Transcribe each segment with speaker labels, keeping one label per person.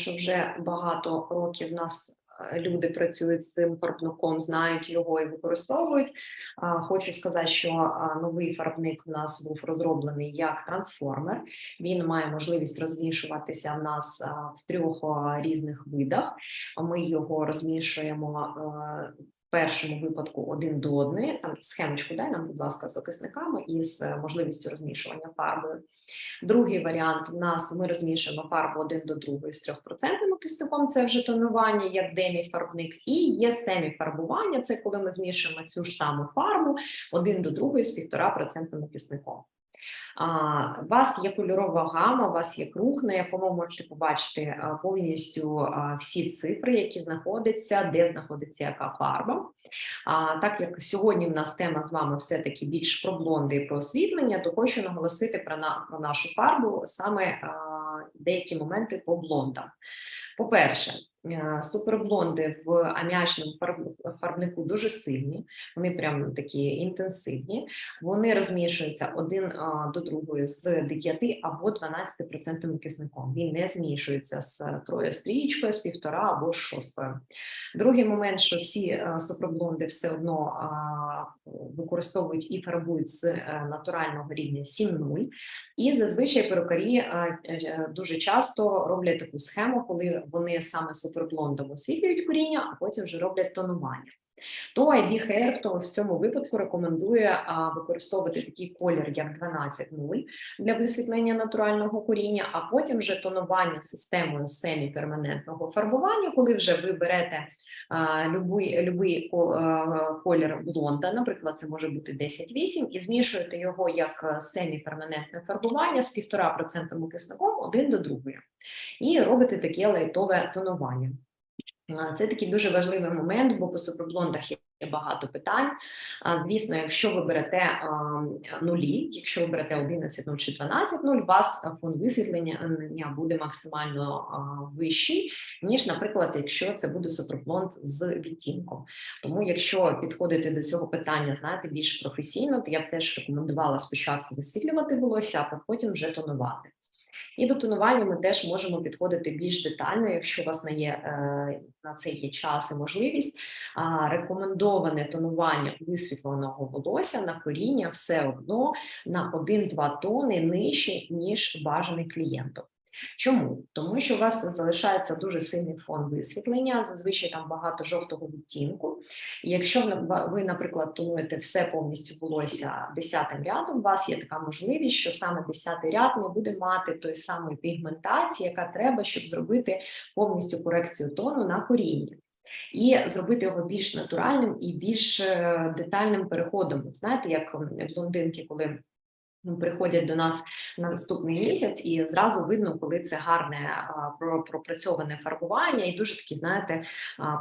Speaker 1: що вже багато років в нас е, люди працюють з цим фарбником, знають його і використовують. Хочу сказати, що новий фарбник у нас був розроблений як трансформер. Він має можливість розмішуватися в нас в трьох різних видах. Ми його розмішуємо. Першому випадку один до одної, там схемочку дай нам, будь ласка, з окисниками і з е, можливістю розмішування фарбою. Другий варіант. В нас ми розмішуємо фарбу один до другої з 3% кисником, це вже тонування, як деміфарбник, і є семіфарбування, це коли ми змішуємо цю ж саму фарбу один до другої з 1,5% кисником. У вас є кольорова гама, у вас є круг, на якому ви можете побачити повністю всі цифри, які знаходяться, де знаходиться яка фарба. А так як сьогодні в нас тема з вами все-таки більш про блонди і про освітлення, то хочу наголосити про, на, про нашу фарбу саме деякі моменти по блондам. По-перше, е, суперблонди в аміачному фарбнику дуже сильні, вони прям такі інтенсивні. Вони розмішуються один до другої з 9 або 12% кисником. Він не змішується з трою стрічкою, з півтора або з шосткою. Другий момент, що всі е, суперблонди все одно використовують і фарбують з е, натурального рівня 7.0. І зазвичай перукарі е, е, дуже часто роблять таку схему, коли вони саме суперблондом освітлюють коріння, а потім вже роблять тонування. То ID Hair в в цьому випадку рекомендує використовувати такий колір, як 12.0 для висвітлення натурального коріння, а потім вже тонування системою семіперманентного фарбування, коли вже ви берете а, любий, любий колір блонда, наприклад, це може бути 10-8, і змішуєте його як е, семіперманентне фарбування з 1,5% кисником один до другої. І робите таке лайтове тонування. Це такий дуже важливий момент, бо по суперблондах є багато питань. Звісно, якщо ви берете нулі, якщо ви берете 11 0 чи 12 0, у вас фон висвітлення буде максимально вищий, ніж, наприклад, якщо це буде суперблонд з відтінком. Тому, якщо підходити до цього питання, знаєте, більш професійно, то я б теж рекомендувала спочатку висвітлювати волосся, а потім вже тонувати. І до тонування ми теж можемо підходити більш детально, якщо у вас не є е, на це є час і можливість. Рекомендоване тонування висвітленого волосся на коріння все одно на 1-2 тони нижче, ніж бажаний клієнтом. Чому? Тому що у вас залишається дуже сильний фон висвітлення, зазвичай там багато жовтого відтінку. І якщо ви, наприклад, тонуєте все повністю волосся десятим рядом, у вас є така можливість, що саме десятий ряд не буде мати той самої пігментації, яка треба, щоб зробити повністю корекцію тону на корінні. І зробити його більш натуральним і більш е, детальним переходом. Знаєте, як блондинки, коли приходять до нас на наступний місяць, і зразу видно, коли це гарне пропрацьоване фарбування, і дуже такий, знаєте,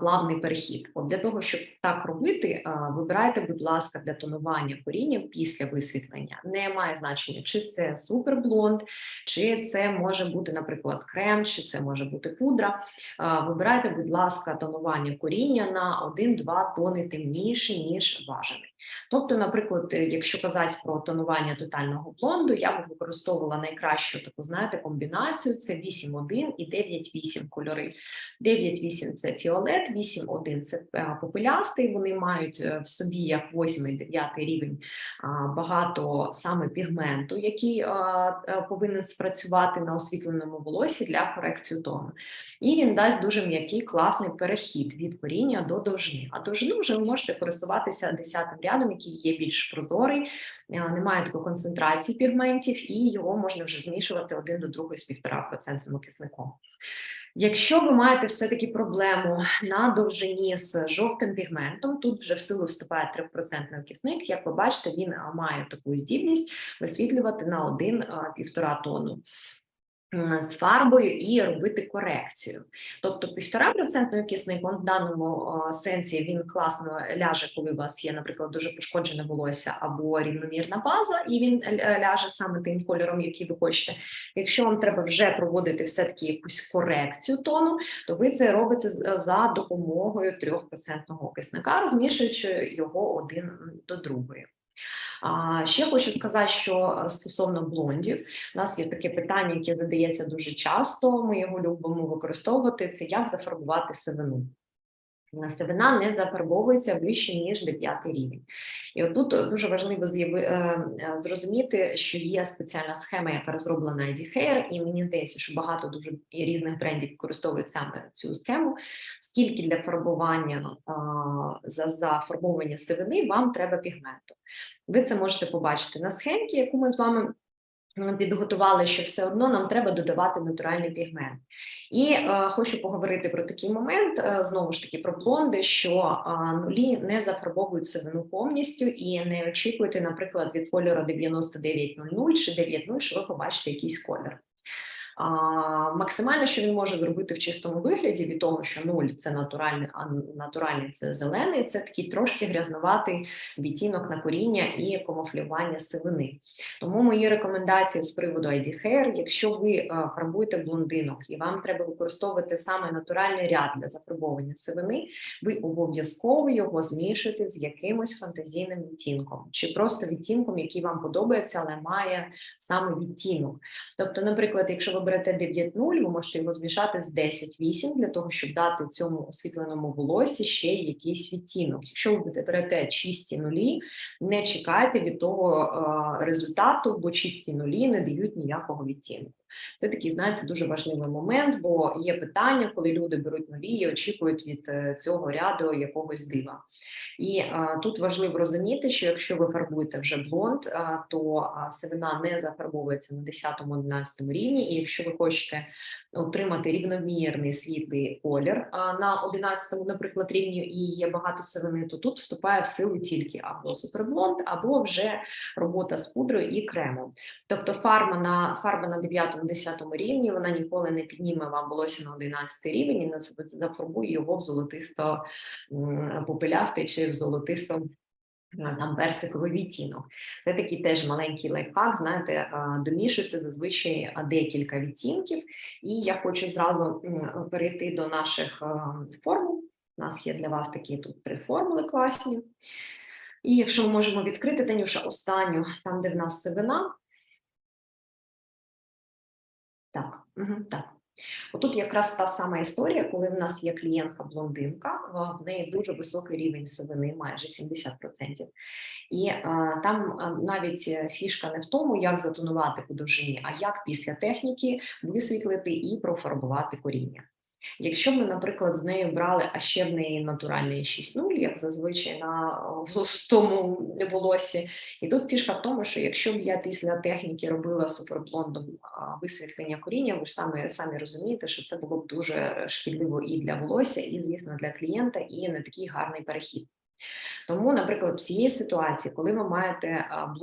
Speaker 1: плавний перехід. От для того, щоб так робити, вибирайте, будь ласка, для тонування коріння після висвітлення. Не має значення, чи це суперблонд, чи це може бути, наприклад, крем, чи це може бути пудра. Вибирайте, будь ласка, тонування коріння на 1-2 тони темніше, ніж бажаний. Тобто, наприклад, е, якщо казати про тонування тотального блонду, я б використовувала найкращу таку, знаєте, комбінацію: це 8.1 і 9.8 кольори. 9.8 – це фіолет, 8.1 – це е, попелястий. Вони мають е, в собі як 8 і 9 рівень багато саме пігменту, який повинен спрацювати на освітленому волосі для корекції тону. І він дасть дуже м'який класний перехід від коріння до довжини. А довжину вже ви можете користуватися десятим рядом, який є більш прозорий, немає такої концентрації пігментів, і його можна вже змішувати один до другої з 1,5% кисником. Якщо ви маєте все-таки проблему на довжині з жовтим пігментом, тут вже в силу вступає 3% кисник. Як ви бачите, він має таку здібність висвітлювати на 1-1,5 тонну з фарбою і робити корекцію. Тобто 1,5% кисник в даному сенсі він класно ляже, коли у вас є, наприклад, дуже пошкоджене волосся або рівномірна база, і він ля- ляже саме тим кольором, який ви хочете. Якщо вам треба вже проводити все-таки якусь корекцію тону, то ви це робите за допомогою 3% кисника, розмішуючи його один до другої. А ще хочу сказати, що е, стосовно блондів, у нас є таке питання, яке задається дуже часто. Ми його любимо використовувати. Це як зафарбувати сивину. Е, Сивина не зафарбовується вище ніж 9 рівень, і отут дуже важливо е, е, зрозуміти, що є спеціальна схема, яка розроблена ID Hair, і мені здається, що багато дуже різних брендів використовують саме цю схему. Скільки для фарбування за зафарбовування сивини вам треба пігменту? Ви це можете побачити на схемці, яку ми з вами підготували, що все одно нам треба додавати натуральний пігмент. І е, хочу поговорити про такий момент е, знову ж таки про блонди, що е, нулі не зафарбовують сивину повністю і не очікуйте, наприклад, від кольору 9900 чи 90, що ви побачите якийсь колір. А, максимально, що він може зробити в чистому вигляді, від того, що нуль це натуральний, а натуральний це зелений, це такий трошки грязноватий відтінок на коріння і камуфлювання сивини. Тому мої рекомендації з приводу ID Hair, якщо ви е, фарбуєте блондинок і вам треба використовувати саме натуральний ряд для зафарбовування сивини, ви обов'язково його змішуєте з якимось фантазійним відтінком, чи просто відтінком, який вам подобається, але має саме відтінок. Тобто, наприклад, якщо ви берете 9.0, ви можете його змішати з 10.8 для того, щоб дати цьому освітленому волосі ще якийсь відтінок. Якщо ви берете чисті нулі, не чекайте від того е, результату, бо чисті нулі не дають ніякого відтінку. Це такий, знаєте, дуже важливий момент, бо є питання, коли люди беруть нулі і очікують від е, цього ряду якогось дива. І е, тут важливо розуміти, що якщо ви фарбуєте вже блонд, е, то е, сивина не зафарбовується на 10-11 рівні. І якщо ви хочете отримати рівномірний світлий колір а, на 11, наприклад, рівні, і є багато сивини, то тут вступає в силу тільки або суперблонд, або вже робота з пудрою і кремом. Тобто фарба на фарба на 9-10 рівні вона ніколи не підніме вам волосся на 11 рівень і не зафарбує його в золотисто попелястий чи в золотисто там персиковий відтінок. Це такий теж маленький лайфхак, знаєте, домішуйте зазвичай декілька відтінків. І я хочу зразу перейти до наших формул. У нас є для вас такі тут три формули класні. І якщо ми можемо відкрити, Танюша, останню, там, де в нас сивина. Так, угу, так. Отут якраз та сама історія, коли в нас є клієнтка блондинка, в- в неї дуже високий рівень сивини, майже 70%. І а, там а, навіть е, фішка не в тому, як затонувати по довжині, а як після техніки висвітлити і профарбувати коріння. Якщо ми, наприклад, з нею брали, а ще в неї натуральний 6.0, як зазвичай на густому волосі, і тут фішка в тому, що якщо б я після техніки робила суперблондом висвітлення коріння, ви ж самі, самі розумієте, що це було б дуже шкідливо і для волосся, і, звісно, для клієнта, і не такий гарний перехід. Тому, наприклад, в цієї ситуації, коли ви маєте а,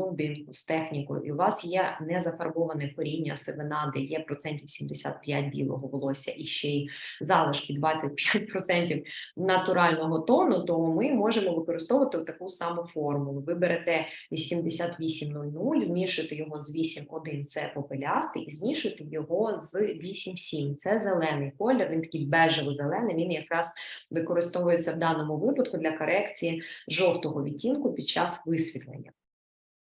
Speaker 1: з технікою, і у вас є незафарбоване коріння сивина, де є процентів 75 білого волосся і ще й залишки 25% натурального тону, то ми можемо використовувати таку саму формулу. Ви берете 8800, змішуєте його з 8,1, це попелястий, і змішуєте його з 8,7, це зелений колір, він такий бежево-зелений, він якраз використовується в даному випадку для корекції жовтого відтінку під час висвітлення.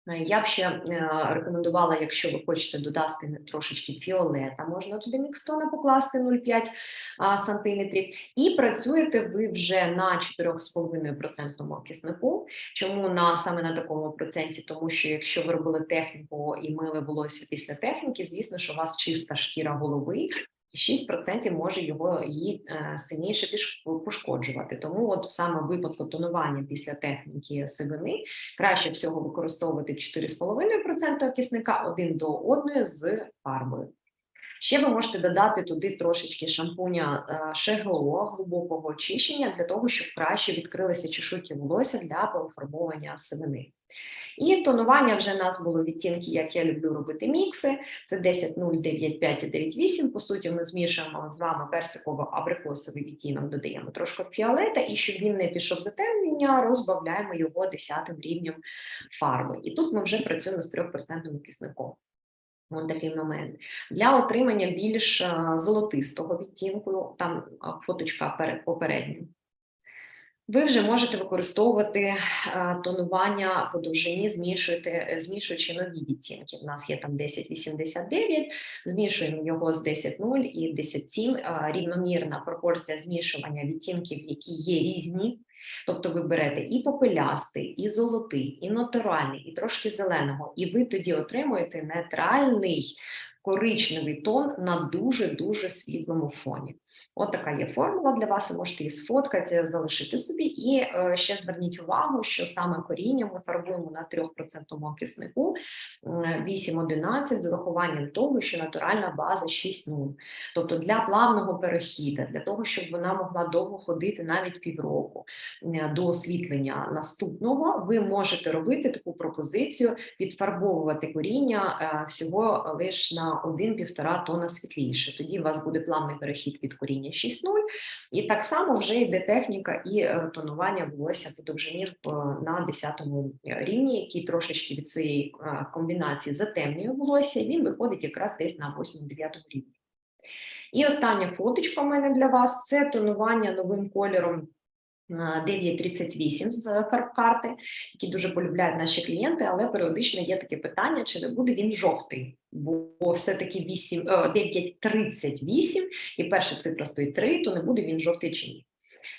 Speaker 1: Е, Я б ще е, рекомендувала, якщо ви хочете додати трошечки фіолета, можна туди мікстона покласти 0,5 а, сантиметрів, і працюєте ви вже на 4,5% киснику. Чому на саме на такому проценті? Тому що якщо ви робили техніку і мили волосся після техніки, звісно, що у вас чиста шкіра голови. І 6% може його її е, сильніше пошкоджувати. Тому, от саме випадку тонування після техніки сивини краще всього використовувати 4,5% кисника один до одної з фарбою. Ще ви можете додати туди трошечки шампуня е, глибокого очищення для того, щоб краще відкрилися чешуйки волосся для пофарбовування сивини. І тонування вже в нас було відтінки, як я люблю робити мікси. Це 10, 0, 9, 5 і 9, 8. По суті, ми змішуємо з вами персиково-абрикосовий відтінок, додаємо трошки фіолета, і щоб він не пішов затемнення, розбавляємо його 10 рівнем фарби. І тут ми вже працюємо з 3% кисником. Ось такий момент. Для отримання більш е, золотистого відтінку, там е, фоточка перед попередньою. Ви вже можете використовувати е, тонування по довжині, змішуючи нові відтінки. У нас є там 1089, змішуємо його з 10.0 і 10.7. Е, Рівномірна пропорція змішування відтінків, які є різні. Тобто ви берете і попелястий, і золотий, і натуральний, і трошки зеленого, і ви тоді отримуєте нейтральний коричневий тон на дуже дуже світлому фоні. От така є формула для вас. Ви можете її сфоткати, залишити собі. І е, ще зверніть увагу, що саме коріння ми фарбуємо на 3% окиснику 8-11 з урахуванням того, що натуральна база 6,0. Тобто для плавного перехіду, для того, щоб вона могла довго ходити навіть півроку до освітлення наступного, ви можете робити таку пропозицію, підфарбовувати коріння е, всього лише на 1-1,5 тона світліше. Тоді у вас буде плавний перехід від коріння 6,0, і так само вже йде техніка і е, тонування волосся по довжині е, на 10 рівні, який трошечки від своєї е, комбінації затемнює волосся, і він виходить якраз десь на 8-9 рівні. І остання фоточка в мене для вас це тонування новим кольором. Е, 938 з фарбкарти, які дуже полюбляють наші клієнти, але періодично є таке питання, чи не буде він жовтий, бо все-таки 8, е, 938 і перша цифра стоїть 3, то не буде він жовтий чи ні.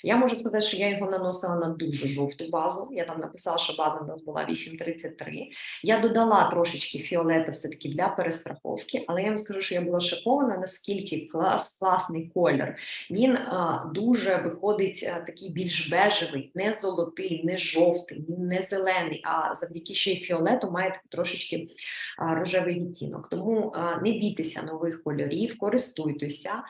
Speaker 1: Я можу сказати, що я його наносила на дуже жовту базу. Я там написала, що база в нас була 8,33. Я додала трошечки фіолета все-таки для перестраховки, але я вам скажу, що я була шокована, наскільки клас, класний колір. Він а, дуже виходить а, такий більш бежевий, не золотий, не жовтий, не зелений, а завдяки ще й фіолету має трошечки а, рожевий відтінок. Тому а, не бійтеся нових кольорів, користуйтеся.